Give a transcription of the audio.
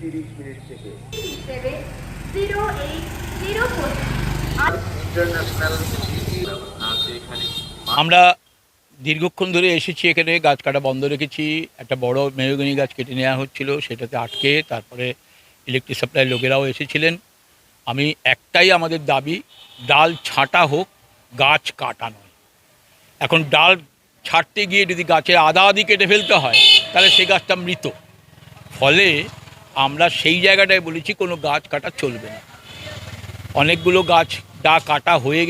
তিরিশ মিনিট থেকে। আমরা দীর্ঘক্ষণ ধরে এসেছি এখানে গাছ কাটা বন্ধ রেখেছি। একটা বড় মেহগনি গাছ কেটে নেওয়া হচ্ছিল সেটাতে আটকে তারপরে ইলেকট্রিক সাপ্লাই লোকেরাও এসেছিলেন। আমি একটাই আমাদের দাবি ডাল ছাঁটা হোক গাছ কাটা নয়। এখন ডাল ছাড়তে গিয়ে যদি গাছের আধা আদি কেটে ফেলতে হয় তাহলে সে গাছটা মৃত। ফলে আমরা সেই জায়গাটায় বলেছি কোনো গাছ কাটা চলবে না। অনেকগুলো গাছ ডা কাটা হয়ে